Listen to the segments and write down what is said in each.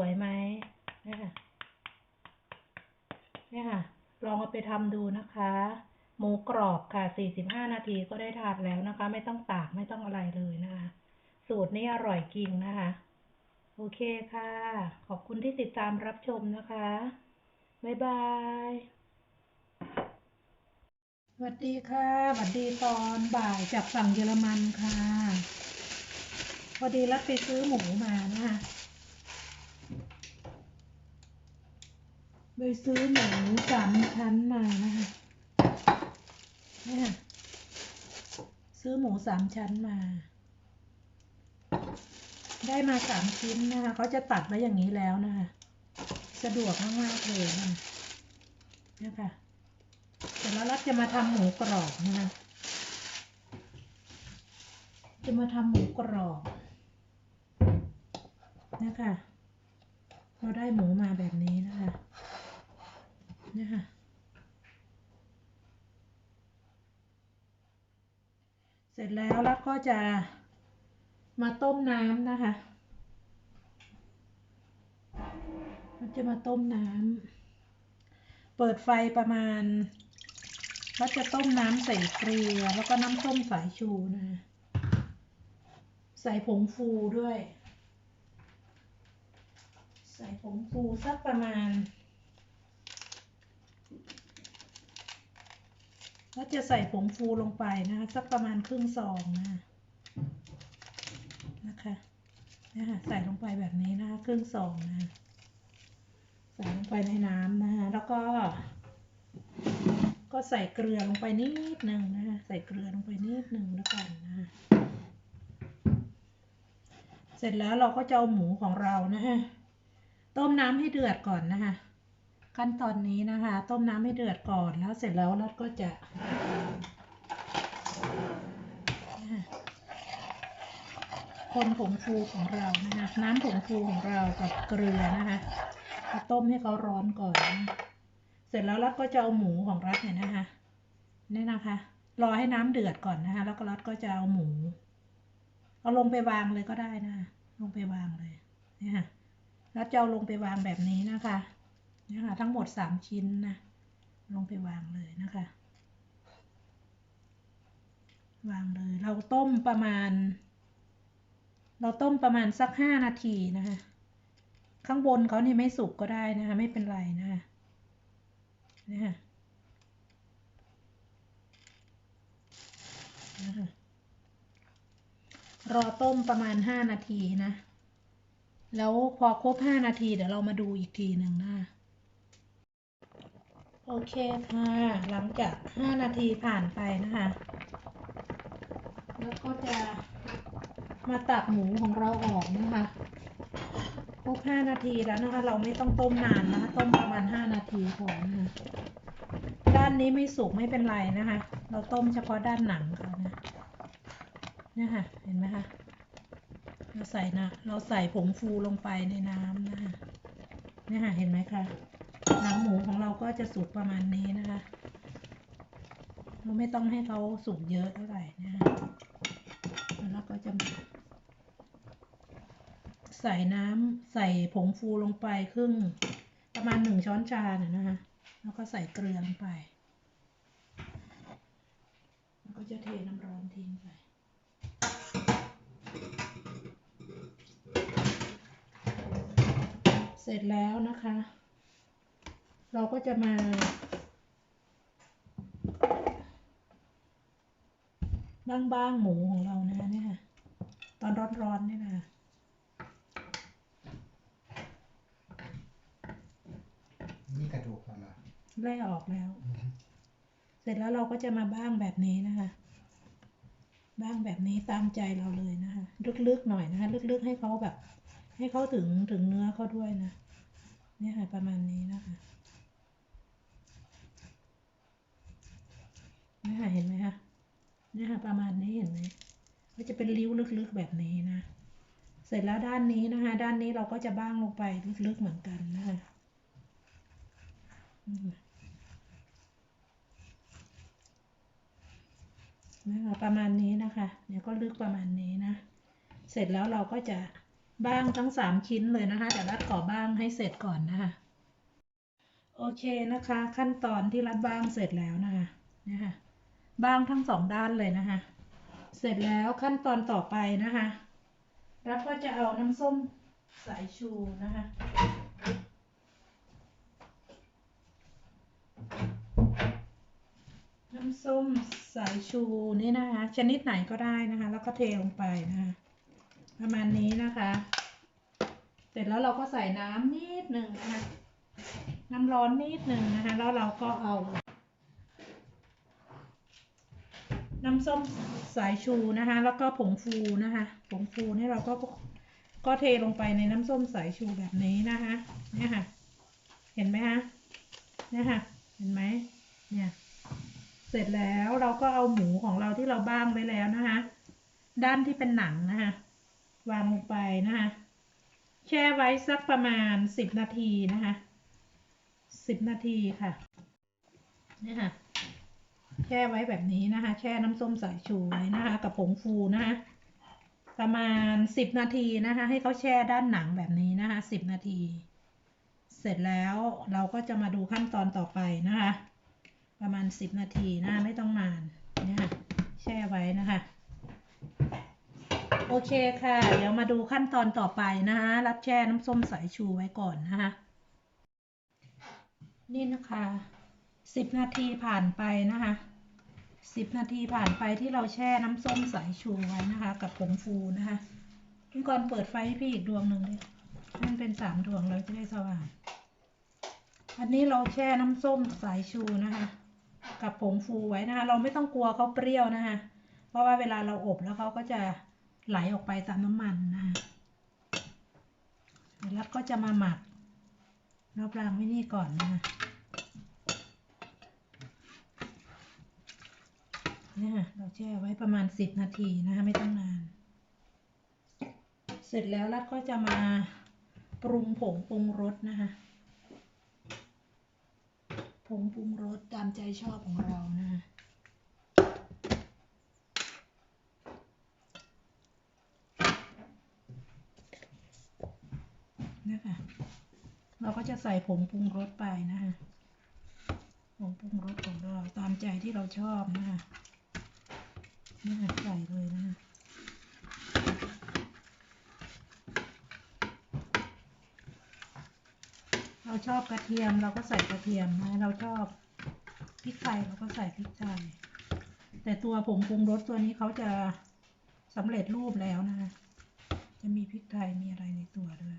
วยไหมนี่ค่ะนี่ค่ะ ลองเอาไปทำดูนะคะ หมูกรอบค่ะ 45 นาทีก็ได้ทานแล้วนะคะ ไม่ต้องตากไม่ต้องอะไรเลยนะคะ สูตรนี้อร่อยจริงนะคะ โอเคค่ะ ขอบคุณที่ติดตามรับชมนะคะ บ๊ายบายสวัสดีค่ะสวัสดีตอนบ่ายจากฝั่งเยอรมันค่ะ พอดีรัดไปซื้อหมูมานะคะ ไปซื้อหมูสามชั้นมานะคะเนี่ยค่ะซื้อหมูสามชั้นมา ได้มาสามชิ้นนะคะเขาจะตัดไว้อย่างนี้แล้วนะคะสะดวกมากๆเลยนะคะเนี่ยค่ะเสร็จแล้วรัฐจะมาทำหมูกรอบนะคะจะมาทำหมูกรอบนะคะเราได้หมูมาแบบนี้นะคะ นะคะเสร็จแล้วรัฐก็จะมาต้มน้ำนะคะเราจะมาต้มน้ำเปิดไฟประมาณก็จะต้มน้ำใส่เกลือแล้วก็น้ำส้มสายชูนะ ใส่ผงฟูด้วย ใส่ผงฟูสักประมาณ แล้วจะใส่ผงฟูลงไปนะคะสักประมาณครึ่งซองนะนะคะนะคะใส่ลงไปแบบนี้นะคะครึ่งซองนะใส่ลงไปในน้ำนะคะแล้วก็ ก็ใส่เกลือลงไปนิดหนึ่งนะคะใส่เกลือลงไปนิดหนึ่งแล้วกันนะคะเสร็จแล้วเราก็จะเอาหมูของเรานะคะต้มน้ำให้เดือดก่อนนะคะ ขั้นตอนนี้นะคะ ต้มน้ำให้เดือดก่อนแล้วเสร็จแล้วเราก็จะคนผงฟูของเรานะคะน้ำผงฟูของเรากับเกลือนะคะต้มให้เขาร้อนก่อนนะเสร็จแล้วรัดก็จะเอาหมูของรัดเนี่ยนะคะนี่นะคะ รอให้น้ำเดือดก่อนนะคะ แล้วก็รัดก็จะเอาหมู เอาลงไปวางเลยก็ได้นะ ลงไปวางเลยเนี่ยค่ะรัดจะเอาลงไปวางแบบนี้นะคะ นี่ค่ะทั้งหมดสามชิ้นนะ ลงไปวางเลยนะคะ วางเลย เราต้มประมาณ เราต้มประมาณสักห้านาทีนะคะ ข้างบนเขาเนี่ยไม่สุกก็ได้นะคะ ไม่เป็นไรนะคะนะคะนะคะรอต้มประมาณห้านาทีนะ แล้วพอครบห้านาที เดี๋ยวเรามาดูอีกทีหนึ่งนะ โอเคค่ะ หลังจากห้านาทีผ่านไปนะคะ แล้วก็จะมาตักหมูของเราออกนะคะครบห้านาทีแล้วนะคะ เราไม่ต้องต้มนานนะคะ ต้มประมาณห้านาทีพอนะคะด้านนี้ไม่สุกไม่เป็นไรนะคะ เราต้มเฉพาะด้านหนังเขานะนี่ค่ะ เห็นไหมคะ เราใส่นะ เราใส่ผงฟูลงไปในน้ำนะคะนี่ค่ะ เห็นไหมคะ หนังหมูของเราก็จะสุกประมาณนี้นะคะ เราไม่ต้องให้เขาสุกเยอะเท่าไหร่นะคะแล้วก็จะ ใส่น้ำใส่ผงฟูลงไปครึ่งประมาณหนึ่งช้อนชาเนี่ยนะคะ แล้วก็ใส่เกลือลงไป แล้วก็จะเทน้ำร้อนทิ้งไปเสร็จแล้วนะคะ เราก็จะมาบ้างๆหมูของเรานะคะเนี่ยค่ะตอนร้อนๆเนี่ยนะคะนี่กระดูกมันเหรอไล่ออกแล้ว เสร็จแล้วเราก็จะมาบ้างแบบนี้นะคะ บ้างแบบนี้ตามใจเราเลยนะคะ ลึกๆหน่อยนะคะ ลึกๆให้เขาแบบ ให้เขาถึงถึงเนื้อเขาด้วยนะ เนี่ยค่ะประมาณนี้นะคะ นี่ยค่ะเห็นไหมคะเนี่ยค่ะประมาณนี้เห็นไหมก็จะเป็นริ้วลึกๆแบบนี้นะ เสร็จแล้วด้านนี้นะคะ ด้านนี้เราก็จะบ้างลงไปลึกๆเหมือนกันนะคะอืมนะคะประมาณนี้นะคะเดี๋ยก็ลึกประมาณนี้นะ เสร็จแล้วเราก็จะบ้างทั้งสามชิ้นเลยนะคะเดี๋ยวรัดขอบ้างให้เสร็จก่อนนะคะ โอเคนะคะ ขั้นตอนที่รัดบ้างเสร็จแล้วนะคะเนี่ยค่ะ บ้างทั้งสองด้านเลยนะคะ เสร็จแล้วขั้นตอนต่อไปนะคะรัดก็จะเอาน้ำส้มสายชูนะคะน้ำส้มสายชูนี่นะคะ ชนิดไหนก็ได้นะคะ แล้วก็เทลงไปนะคะ ประมาณนี้นะคะ เสร็จแล้วเราก็ใส่น้ำนิดหนึ่งนะคะ น้ำร้อนนิดหนึ่งนะคะ แล้วเราก็เอา น้ำส้มสายชูนะคะ แล้วก็ผงฟูนะคะ ผงฟูนี่เราก็ก็เทลงไปในน้ำส้มสายชูแบบนี้นะคะเนี่ยค่ะ เห็นไหมคะเนี่ยค่ะ เห็นไหมเนี่ย เสร็จแล้วเราก็เอาหมูของเราที่เราบ้างไว้แล้วนะคะ ด้านที่เป็นหนังนะคะ วางลงไปนะคะ แช่ไว้สักประมาณสิบนาทีนะคะสิบนาทีค่ะเนี่ยค่ะ ช่ไว้แบบนี้นะคะ แช่น้ำส้มสายชูไว้นะคะ กับผงฟูนะคะประมาณสิบนาทีนะคะ ให้เขาแช่ด้านหนังแบบนี้นะคะสิบนาที เสร็จแล้วเราก็จะมาดูขั้นตอนต่อไปนะคะ ประมาณสิบนาทีนะไม่ต้องนานเนี่ยค่ะแช่ไว้นะคะ โอเคค่ะ เดี๋ยวมาดูขั้นตอนต่อไปนะคะรับแช่น้ำส้มสายชูไว้ก่อนนะคะนี่นะคะสิบนาทีผ่านไปนะคะ สิบนาทีผ่านไปที่เราแช่น้ำส้มสายชูไว้นะคะ กับผงฟูนะคะพี่กรเปิดไฟให้พี่อีกดวงหนึ่งดิให้มันเป็นสามดวงเราจะได้สว่าง อันนี้เราแช่น้ำส้มสายชูนะคะ กับผงฟูไว้นะคะ เราไม่ต้องกลัวเขาเปรี้ยวนะคะ เพราะว่าเวลาเราอบแล้วเขาก็จะไหลออกไปตามน้ำมันนะคะแล้วก็จะมาหมักราปรางไว้นี่ก่อนนะคะ เนี่ยค่ะเราแช่ไว้ประมาณสิบนาทีนะคะไม่ต้องนาน เสร็จแล้วรัดก็จะมาปรุงผงปรุงรสนะคะ ผงปรุงรสตามใจชอบของเรานะคะนะคะเราก็จะใส่ผงปรุงรสไปนะคะผงปรุงรสของเราตามใจที่เราชอบนะคะ นี่ค่ะใส่เลยนะคะเราชอบกระเทียมเราก็ใส่กระเทียมนะเราชอบพริกไทยเราก็ใส่พริกไทยแต่ตัวผงปรุงรสตัวนี้เขาจะสำเร็จรูปแล้วนะคะจะมีพริกไทยมีอะไรในตัวด้วย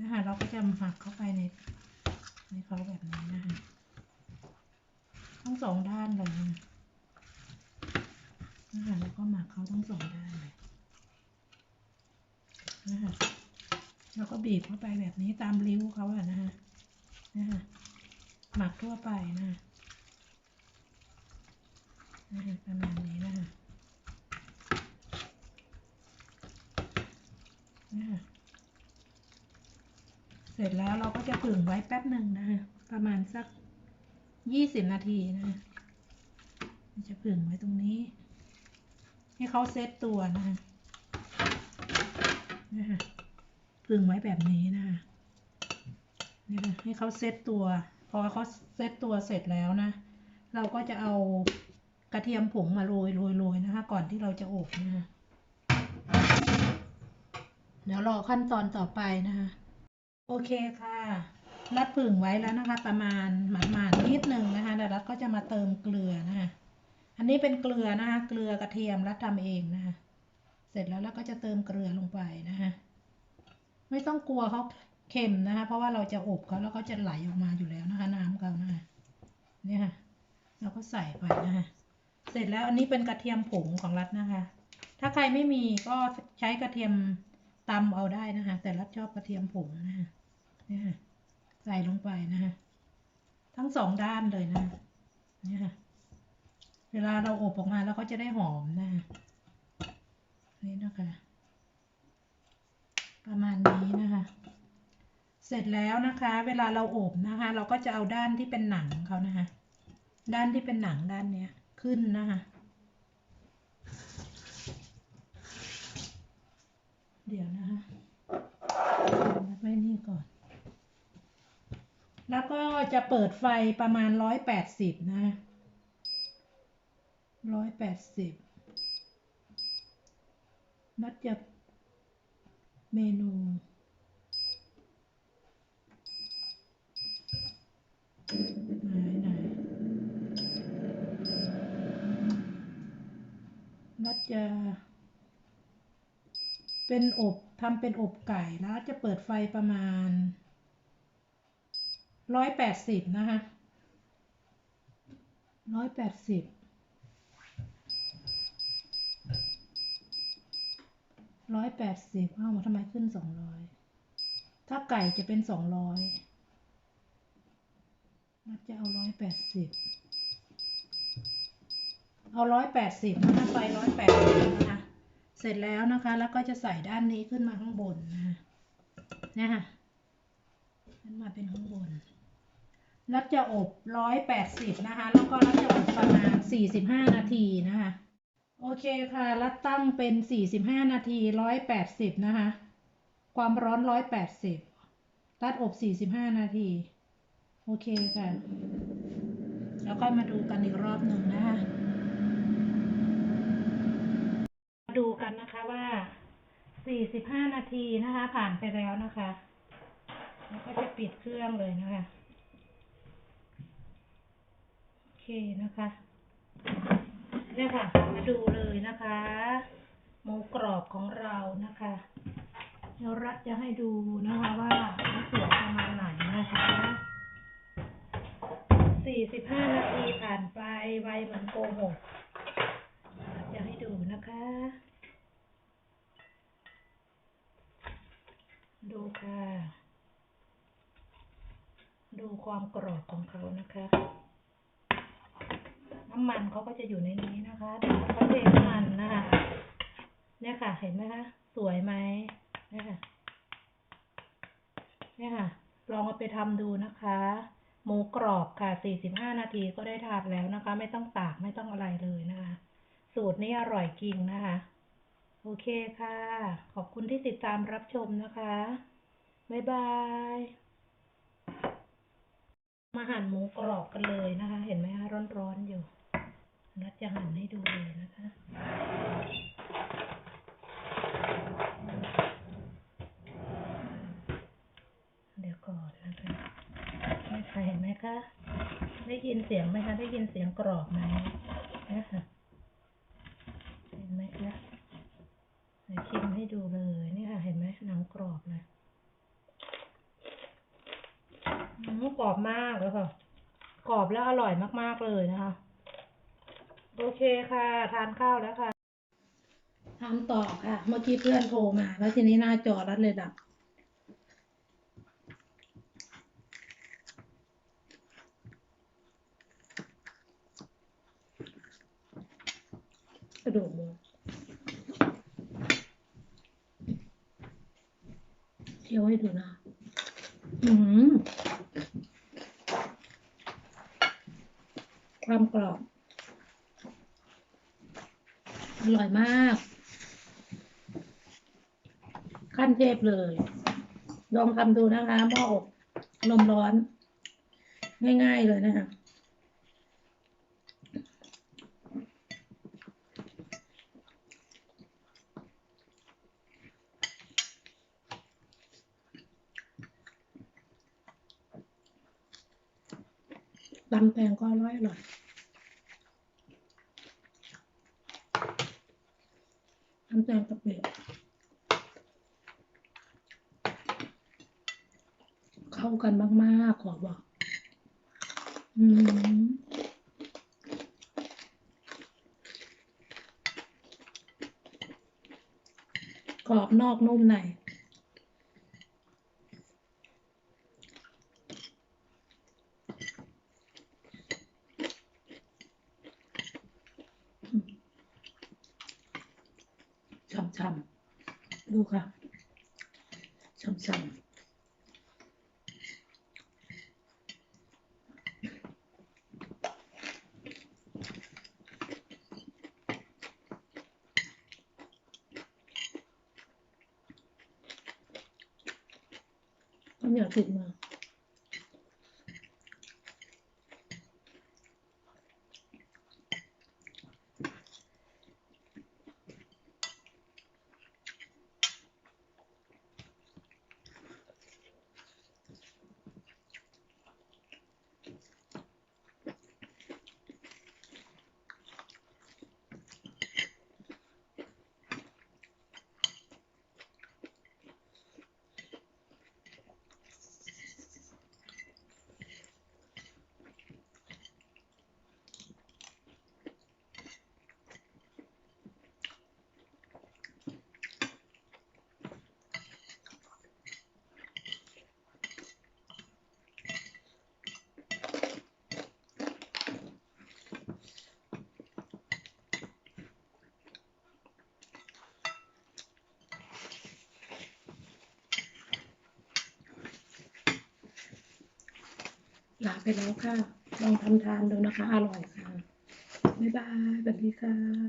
นะคะเราก็จะหมักเข้าไปในในเขาแบบนี้นะคะทั้งสองด้านเลยนะ นะคะแล้วก็หมักเขาทั้งสองด้านเลยนะคะแล้วก็บีบเข้าไปแบบนี้ตามริ้วเขาอะนะฮะนะฮะหมักทั่วไปนะฮะนะฮะประมาณนี้นะฮะนะฮะเสร็จแล้วเราก็จะผึ่งไว้แป๊บหนึ่งนะฮะประมาณสักยี่สิบนาทีนะฮะจะผึ่งไว้ตรงนี้ ให้เขาเซตตัวนะฮะนะฮะพึ่งไว้แบบนี้นะคะนี่นะให้เขาเซตตัว พอเขาเซตตัวเสร็จแล้วนะ เราก็จะเอากระเทียมผงมาโรยโรยโรยนะคะ ก่อนที่เราจะอบนะคะเดี๋ยวรอขั้นตอนต่อไปนะคะ โอเคค่ะ รัดผึ่งไว้แล้วนะคะ ประมาณหมาดๆนิดหนึ่งนะคะแล้วรัดก็จะมาเติมเกลือนะคะ อันนี้เป็นเกลือนะคะ เกลือกระเทียมรัดทำเองนะคะ เสร็จแล้วเราก็จะเติมเกลือลงไปนะคะ ไม่ต้องกลัวเขาเค็มนะคะ เพราะว่าเราจะอบเขาแล้วเขาจะไหลออกมาอยู่แล้วนะคะ น้ำเขานะคะเนี่ยค่ะเราก็ใส่ไปนะคะเสร็จแล้วอันนี้เป็นกระเทียมผงของรัฐนะคะ ถ้าใครไม่มีก็ใช้กระเทียมตำเอาได้นะคะ แต่รัฐชอบกระเทียมผงนะคะเนี่ยใส่ลงไปนะคะ ทั้งสองด้านเลยนะเนี่ยค่ะ เวลาเราอบออกมาแล้วเขาจะได้หอมนะคะนี่นะคะ ประมาณนี้นะคะ เสร็จแล้วนะคะ เวลาเราอบนะคะ เราก็จะเอาด้านที่เป็นหนังเขานะคะ ด้านที่เป็นหนังด้านเนี้ยขึ้นนะคะ เดี๋ยวนะคะมัดไว้นี่ก่อน แล้วก็จะเปิดไฟประมาณร้อยแปดสิบนะ ร้อยแปดสิบนัดจะเมนู ไหนไหนนัดจะเป็นอบทำเป็นอบไก่แล้วจะเปิดไฟประมาณร้อยแปดสิบนะคะร้อยแปดสิบ ร้อยแปดสิบเอ้าวทำไมขึ้นสองร้อยถ้าไก่จะเป็นสองร้อยนัดจะเอาร้อยแปดสิบเอาร้อยแปดสิบนะคะไฟร้อยแปดสิบนะคะ เสร็จแล้วนะคะ แล้วก็จะใส่ด้านนี้ขึ้นมาข้างบนนะคะเนี่ยค่ะขึ้นมาเป็นข้างบนนัดจะอบร้อยแปดสิบนะคะ แล้วก็นัดจะอบประมาณสี่สิบห้านาทีนะคะ โอเคค่ะ แล้วตั้งเป็นสี่สิบห้านาทีร้อยแปดสิบนะคะ ความร้อนร้อยแปดสิบรัดอบสี่สิบห้านาที โอเคค่ะ แล้วค่อยมาดูกันอีกรอบหนึ่งนะคะมาดูกันนะคะว่า 45 นาทีนะคะ ผ่านไปแล้วนะคะ แล้วก็จะปิดเครื่องเลยนะคะ โอเคนะคะ เนี่ยค่ะ มาดูเลยนะคะ หมูกรอบของเรานะคะเดี๋ยวรัฐจะให้ดูนะคะว่ามันสวยประมาณไหนนะคะสี่สิบห้านาทีผ่านไปไวเหมือนโกหกจะให้ดูนะคะ ดูค่ะ ดูความกรอบของเขานะคะำมันเขาก็จะอยู่ในนี้นะคะเดี๋ยวเขาเทน้ำมันนะคะเนี่ยค่ะ เห็นไหมคะสวยไหมเนี่ยค่ะเนี่ยค่ะ ลองเอาไปทำดูนะคะ หมูกรอบค่ะ 45 นาทีก็ได้ทานแล้วนะคะ ไม่ต้องตากไม่ต้องอะไรเลยนะคะ สูตรนี้อร่อยจริงนะคะ โอเคค่ะ ขอบคุณที่ติดตามรับชมนะคะ บ๊ายบาย มาหั่นหมูกรอบกันเลยนะคะ เห็นไหมคะร้อนๆอยู่ นัดจะหั่นให้ดูเลยนะคะเดี๋ยวก่อนนะคะไม่ใครเห็นไหมคะ ได้ยินเสียงไหมคะ ได้ยินเสียงกรอบไหมนะคะเห็นไหมคะชิมให้ดูเลยนี่ค่ะ เห็นไหมหนังกรอบเลยอืมกรอบมากเลยค่ะ กรอบแล้วอร่อยมากๆเลยนะคะ โอเคค่ะ ทานข้าวแล้วค่ะทำต่อค่ะ เมื่อกี้เพื่อนโทรมา แล้วทีนี้หน้าจอรัดเลยดับกระดูกหมูเคี่ยวให้ดูนะ อืมความกรอบ อร่อยมาก ขั้นเทพเลย ลองทำดูนะคะหม้ออบลมร้อน ง่าย ๆ เลยนะคะตำแตงก็อร่อยอร่อย ตำแตงกะปิเข้ากันมาก ๆ ขอบอก อืมกรอบนอกนุ่มใน ช่ำๆดูค่ะช่ำๆอยากติดมา ลาไปแล้วค่ะ ลองทำทานดูนะคะ อร่อยค่ะ บ๊ายบายสวัสดีค่ะ